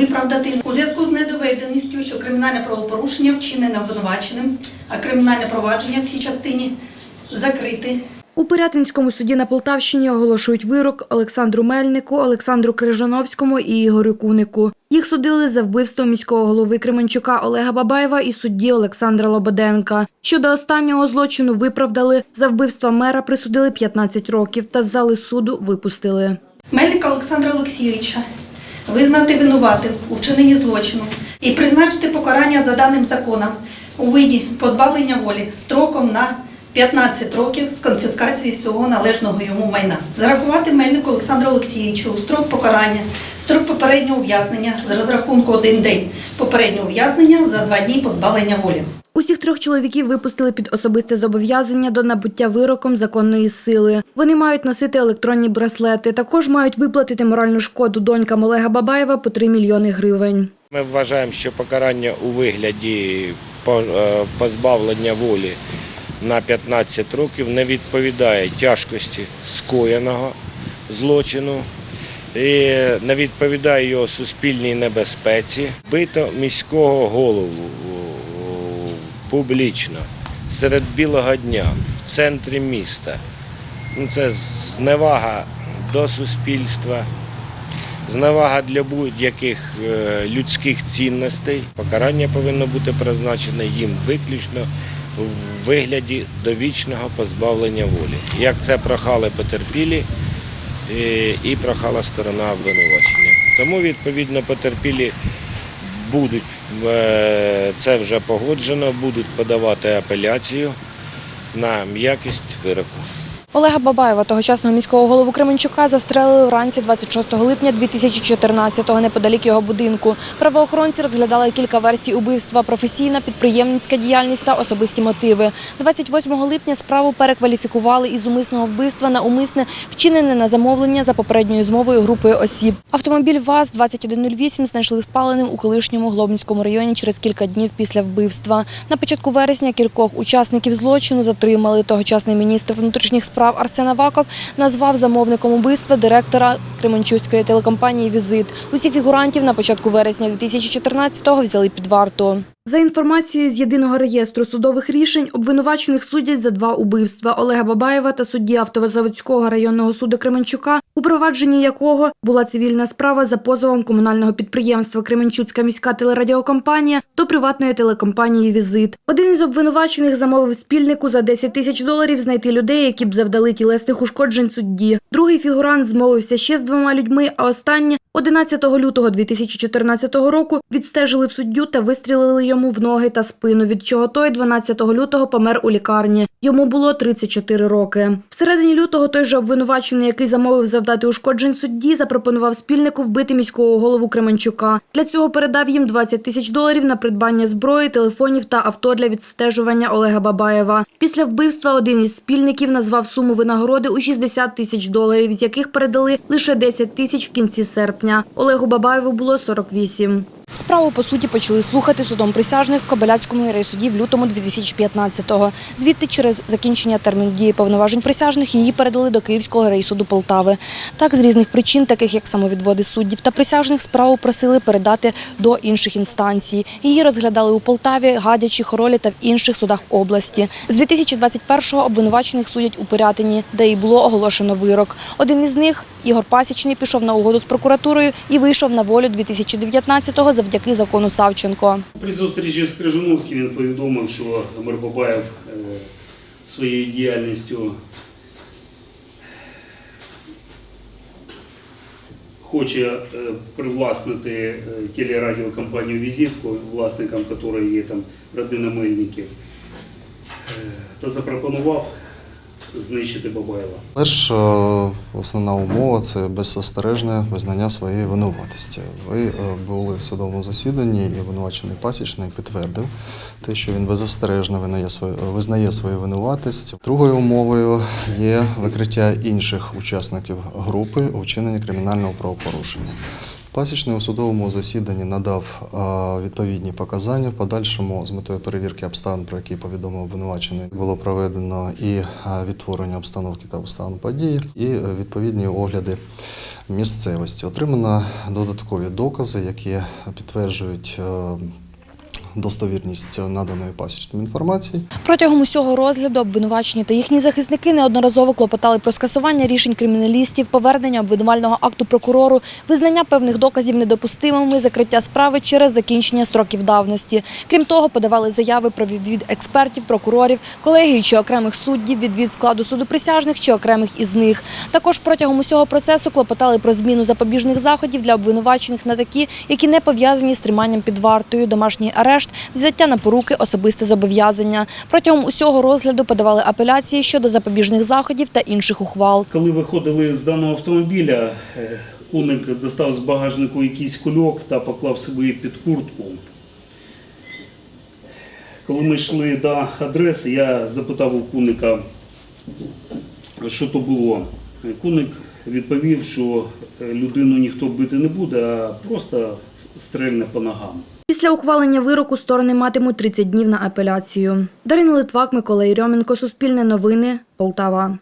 виправдати у зв'язку з недоведеністю, що кримінальне правопорушення вчинене обвинуваченим, а кримінальне провадження в цій частині закрити. У Пирятинському суді на Полтавщині оголошують вирок Олександру Мельнику, Олександру Крижановському і Ігорю Кунику. Їх судили за вбивство міського голови Кременчука Олега Бабаєва і судді Олександра Лободенка. Щодо останнього злочину виправдали за вбивство мера присудили 15 років та з зали суду випустили. Мельника Олександра Олексійовича визнати винуватим у вчиненні злочину і призначити покарання за даним законом у виді позбавлення волі строком на 15 років з конфіскації всього належного йому майна. Зарахувати Мельнику Олександру Олексійовичу у строк покарання, строк попереднього ув'язнення з розрахунку один день, попереднього ув'язнення за два дні позбавлення волі. Усіх трьох чоловіків випустили під особисте зобов'язання до набуття вироком законної сили. Вони мають носити електронні браслети. Також мають виплатити моральну шкоду донькам Олега Бабаєва по 3 мільйони гривень. Ми вважаємо, що покарання у вигляді е, позбавлення волі на 15 років не відповідає тяжкості скоєного злочину і не відповідає його суспільній небезпеці. Бито міського голову публічно серед білого дня в центрі міста. Ну, Це зневага до суспільства, зневага для будь-яких е, людських цінностей. Покарання повинно бути призначене їм виключно в вигляді довічного позбавлення волі. Як це прохали потерпілі е, і прохала сторона обвинувачення. Тому, відповідно, потерпілі будуть, е, це вже погоджено, будуть подавати апеляцію на м'якість вироку. Олега Бабаєва, тогочасного міського голову Кременчука, застрелили вранці 26 липня 2014-го неподалік його будинку. Правоохоронці розглядали кілька версій убивства: професійна, підприємницька діяльність та особисті мотиви. 28 липня справу перекваліфікували із умисного вбивства на умисне, вчинене на замовлення за попередньою змовою групою осіб. Автомобіль ВАЗ-2108 знайшли спаленим у колишньому Глобинському районі через кілька днів після вбивства. На початку вересня кількох учасників злочину затримали. Тогочасний міністр внутрішніх справ Арсен Аваков назвав замовником убивства директора Кременчуської телекомпанії Візит. Усіх фігурантів на початку вересня 2014-го взяли під варту. За інформацією з єдиного реєстру судових рішень, обвинувачених судять за два убивства Олега Бабаєва та судді Автовозаводського районного суду Кременчука, у провадженні якого була цивільна справа за позовом комунального підприємства Кременчуцька міська телерадіокомпанія до приватної телекомпанії Візит. Один із обвинувачених замовив спільнику за 10 тисяч доларів знайти людей, які б завдали тілесних ушкоджень судді. Другий фігурант змовився ще з двома людьми, а останнє 11 лютого 2014 року відстежили в суддю та вистрілили йому в ноги та спину, від чого той 12 лютого помер у лікарні. Йому було 34 роки. Всередині лютого той же обвинувачений, який замовив завдати ушкоджень судді, запропонував спільнику вбити міського голову Кременчука. Для цього передав їм 20 тисяч доларів на придбання зброї, телефонів та авто для відстежування Олега Бабаєва. Після вбивства один із спільників назвав суму винагороди у 60 тисяч доларів, з яких передали лише 10 тисяч в кінці серпня. Олегу Бабаєву було 48. Справу по суті почали слухати судом присяжних в Кобиляцькому райсуді в лютому 2015-го. Звідти через закінчення терміну дії повноважень присяжних її передали до Київського райсуду Полтави. Так, з різних причин, таких як самовідводи суддів та присяжних, справу просили передати до інших інстанцій. Її розглядали у Полтаві, Гадячі, Хоролі та в інших судах області. З 2021-го обвинувачених судять у Пирятині, де і було оголошено вирок. Один із них, Ігор Пасічний, пішов на угоду з прокуратурою і вийшов на волю 2019-го завдяки закону Савченко. При зустрічі з Крижановським він повідомив, що Мир Бабаєв е, своєю діяльністю хоче е, привласнити е, телерадіокомпанію «Візитку», власником якої є там родина Мельників, та запропонував знищити Бабаєва. Перша основна умова це беззастережне визнання своєї винуватості. Ви е, були в судовому засіданні і обвинувачений пасічний підтвердив те, що він беззастережно визнає свою, визнає свою винуватість. Другою умовою є викриття інших учасників групи у вчиненні кримінального правопорушення. Пасічний у судовому засіданні надав відповідні показання. В подальшому з метою перевірки обставин, про які повідомив обвинувачений, було проведено і відтворення обстановки та обставин події, і е, відповідні огляди місцевості. Отримано додаткові докази, які підтверджують е, достовірність наданої пасічної інформації. Протягом усього розгляду обвинувачені та їхні захисники неодноразово клопотали про скасування рішень криміналістів, повернення обвинувального акту прокурору, визнання певних доказів недопустимими, закриття справи через закінчення строків давності. Крім того, подавали заяви про відвід експертів, прокурорів, колегії чи окремих суддів, відвід складу суду присяжних чи окремих із них. Також протягом усього процесу клопотали про зміну запобіжних заходів для обвинувачених на такі, які не пов'язані з триманням під вартою, домашній арешт, взяття на поруки, особисте зобов'язання. Протягом усього розгляду подавали апеляції щодо запобіжних заходів та інших ухвал. Коли виходили з даного автомобіля, е, куник достав з багажнику якийсь кульок та поклав собі під куртку. Коли ми йшли до адреси, я запитав у куника, що то було. Куник відповів, що е, людину ніхто бити не буде, а просто стрельне по ногам. Після ухвалення вироку сторони матимуть 30 днів на апеляцію. Дарина Литвак, Микола Рьоменко, Суспільне новини, Полтава.